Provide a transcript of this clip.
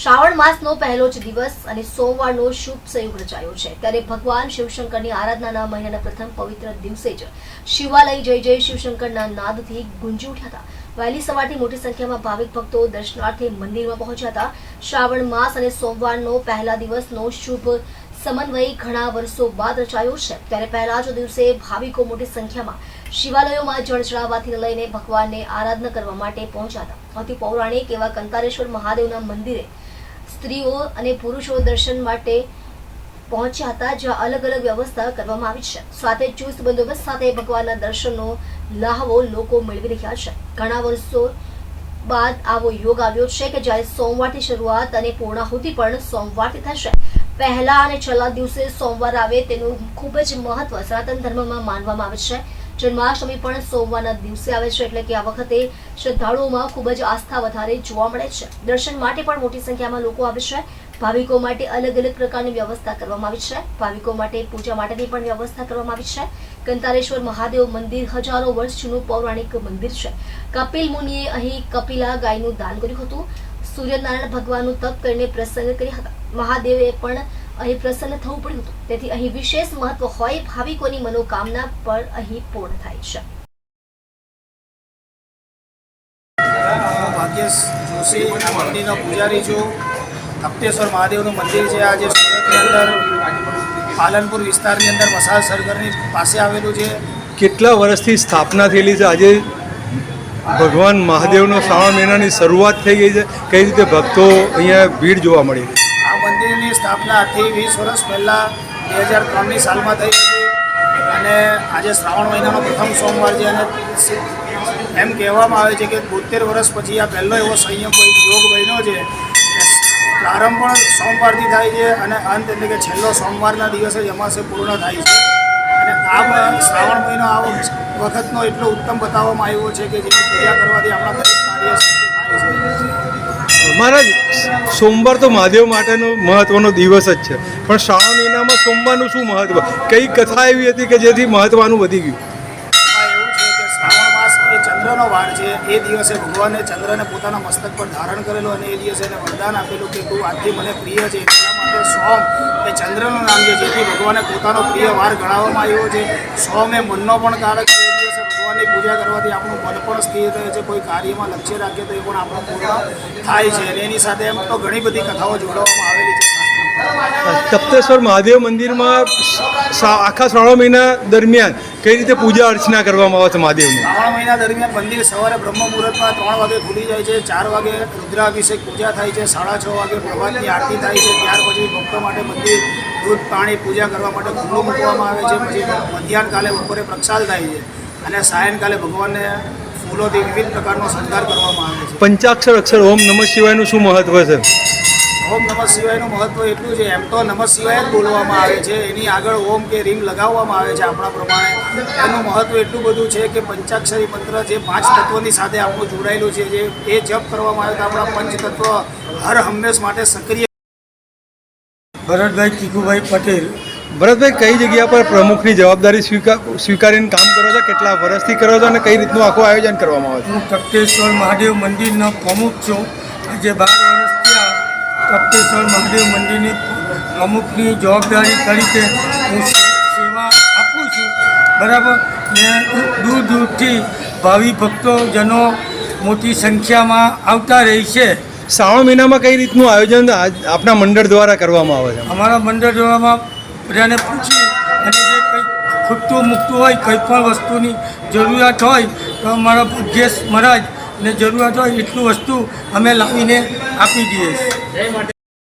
શ્રાવણ માસનો પહેલો જ દિવસ અને સોમવારનો શુભ સંયોગ રચાયો છે. ત્યારે ભગવાન શિવશંકરની આરાધનાના મહિનાના પ્રથમ પવિત્ર દિવસે જ શિવાલય જય જય શિવશંકરના નાદથી ગુંજી ઉઠ્યા હતા. વહેલી સવારથી મોટી સંખ્યામાં ભાવિક ભક્તો દર્શનાર્થે મંદિરમાં પહોંચ્યા હતા. શ્રાવણ માસ અને સોમવારનો પહેલા દિવસનો શુભ સમન્વય ઘણા વર્ષો બાદ રચાયો છે. ત્યારે પહેલા જ દિવસે ભાવિકો મોટી સંખ્યામાં શિવાલયોમાં જળ ચડાવવાથી લઈને ભગવાનને આરાધના કરવા માટે પહોંચ્યા હતા. અતિ પૌરાણિક એવા કંકારેશ્વર મહાદેવના મંદિરે સ્ત્રીઓ અને પુરુષો દર્શન માટે પહોંચ્યા હતા, જ્યાં અલગ અલગ વ્યવસ્થા કરવામાં આવી છે. સાથે ચુસ્ત બંદોબસ્ત સાથે ભગવાનના દર્શનનો લહાવો લોકો મેળવી રહ્યા છે. ઘણા વર્ષો બાદ આવો યોગ આવ્યો છે કે જ્યારે સોમવારથી શરૂઆત અને પૂર્ણાહુતિ પણ સોમવારથી થશે. પહેલા અને છેલ્લા દિવસે સોમવાર આવે તેનું ખૂબ જ મહત્વ સનાતન ધર્મમાં માનવામાં આવે છે. જન્માષ્ટમી પણ સોમવારના દિવસે આવે છે, એટલે કે આ વખતે શ્રદ્ધાળુઓમાં ખૂબ જ આસ્થા વધારે જોવા મળે છે. દર્શન માટે પણ મોટી સંખ્યામાં લોકો આવે છે. ભાવિકો માટે અલગ અલગ પ્રકારની વ્યવસ્થા કરવામાં આવી છે. ભાવિકો માટે પૂજા માટેની પણ વ્યવસ્થા કરવામાં આવી છે. કંતારેશ્વર મહાદેવ મંદિર હજારો વર્ષ જૂનું પૌરાણિક મંદિર છે. કપિલ મુનિએ અહીં કપિલા ગાયનું દાન કર્યું હતું. સૂર્યનારાયણ ભગવાનનું તપ કરીને પ્રસન્ન કર્યા હતા. મહાદેવે પણ અહીં પ્રસન્ન થવું પડ્યું હતું. તેથી અહીં વિશેષ મહત્વ હોય ભાવિકોની મનોકામના પણ અહીં પૂર્ણ થાય છે. ભાગ્યેશ જોશી મંદિરનો પૂજારી છું. તપ્તેશ્વર મહાદેવનું મંદિર છે આજે સુરતની અંદર. પાલનપુર વિસ્તારની અંદર મસાજ સરગરની પાસે આવેલું છે. કેટલા વર્ષથી સ્થાપના થયેલી છે? આજે ભગવાન મહાદેવનો શ્રાવણ મહિનાની શરૂઆત થઈ ગઈ છે. કઈ રીતે ભક્તો અહીંયા ભીડ જોવા મળી રહી મંદિરની સ્થાપના આજથી વીસ વર્ષ પહેલાં, બે હજાર ત્રણની સાલમાં થઈ હતી. અને આજે શ્રાવણ મહિનાનો પ્રથમ સોમવાર છે અને એમ કહેવામાં આવે છે કે બોતેર વર્ષ પછી આ પહેલો એવો સંયમ યોગ બન્યો છે. પ્રારંભ પણ સોમવારથી થાય છે અને અંત એટલે કે છેલ્લો સોમવારના દિવસે જ અમાસે પૂર્ણ થાય છે. અને આ શ્રાવણ મહિનો આ વખતનો એટલો ઉત્તમ બતાવવામાં આવ્યો છે કે જેની પૂજા કરવાથી આપણા કાર્ય મહારાજ, સોમવાર તો મહાદેવ માટેનો મહત્વનો દિવસ જ છે. પણ શ્રાવણ મહિનામાં સોમવારનું શું મહત્વ? કઈ કથા એવી હતી કે જેથી મહત્વનું વધી ગયું? ચંદ્રનો વાર છે. એ દિવસે ભગવાને ચંદ્રને પોતાના મસ્તક પર ધારણ કરેલો અને એ દિવસે એને વરદાન આપેલું કે તું આજથી મને પ્રિય છે. એટલા સોમ એ ચંદ્રનું નામ છે. જેથી ભગવાને પોતાનો પ્રિય વાર ગણાવવામાં આવ્યો છે. સોમ એ મનનો પણ કારક છે. ભગવાનની પૂજા કરવાથી આપણું મન પણ સ્થિર રહે છે કોઈ કાર્યમાં લક્ષ્ય રાખીએ તો એ પણ આપણું પૂર્ણ થાય છે. અને એની સાથે એમ તો ઘણી બધી કથાઓ જોડવામાં આવેલી છે. તપ્તેશ્વર મહાદેવ મંદિરમાં આખા શ્રાવણ મહિના દરમિયાન કઈ રીતે પૂજા અર્ચના કરવામાં આવે છે મહાદેવની? શ્રાવણ મહિના દરમિયાન મંદિર સવારે બ્રહ્મ મુહૂર્તમાં ત્રણ વાગે ખુલી જાય છે ચાર વાગે રુદ્રાભિષેક પૂજા થાય છે સાડા છ વાગે પ્રભાતની આરતી થાય છે ત્યાર પછી ભક્તો માટે મંદિર દૂધ પાણી પૂજા કરવા માટે ખુલ્લું મૂકવામાં આવે છે. પછી મધ્યાહન કાલે બપોરે પ્રસાદ થાય છે. અને સાયંકાલે ભગવાનને ફૂલોથી વિવિધ પ્રકારનો શણગાર કરવામાં આવે છે. પંચાક્ષર અક્ષર ઓમ નમઃ શિવાયનું શું મહત્વ છે? ઓમ નમઃ શિવાયનું મહત્વ એટલું છે એમ તો નમઃ શિવાય જ બોલવામાં આવે છે. એની આગળ ઓમ કે રીમ લગાવવામાં આવે છે આપણા પ્રમાણે. એનું મહત્વ એટલું બધું છે કે પંચાક્ષરી મંત્ર જે પાંચ તત્વોની સાથે આપણું જોડાયેલું છે જે એ જપ કરવામાં આવે તો આપણા પંચ તત્વ હર હંમેશ માટે સક્રિય ભરતભાઈ ચીકુભાઈ પટેલ ભરતભાઈ કઈ જગ્યા પર પ્રમુખની જવાબદારી સ્વીકાર સ્વીકારીને કામ કરો છો? કેટલા વર્ષથી કરો છો અને કઈ રીતનું આખું આયોજન કરવામાં આવે છે? હું તપ્તેશ્વર મહાદેવ મંદિરનો પ્રમુખ છું. આજે બાર વર્ષ થયા તપ્તેશ્વર મહાદેવ મંદિરની પ્રમુખની જવાબદારી તરીકે હું સેવા આપું છું. બરાબર? ને દૂર દૂરથી ભાવિ ભક્તોજનો મોટી સંખ્યામાં આવતા રહે છે. શ્રાવણ મહિનામાં કઈ રીતનું આયોજન આપના મંડળ દ્વારા કરવામાં આવે છે? અમારા મંડળ જોવામાં બધાને પૂછી અને જે કંઈ ખૂટતું મૂકતું હોય, કંઈ પણ વસ્તુની જરૂરિયાત હોય, તો અમારા ભાગ્યેશ મરાજ ને જરૂરિયાત હોય એટલું વસ્તુ અમે લાવીને આપી દઈએ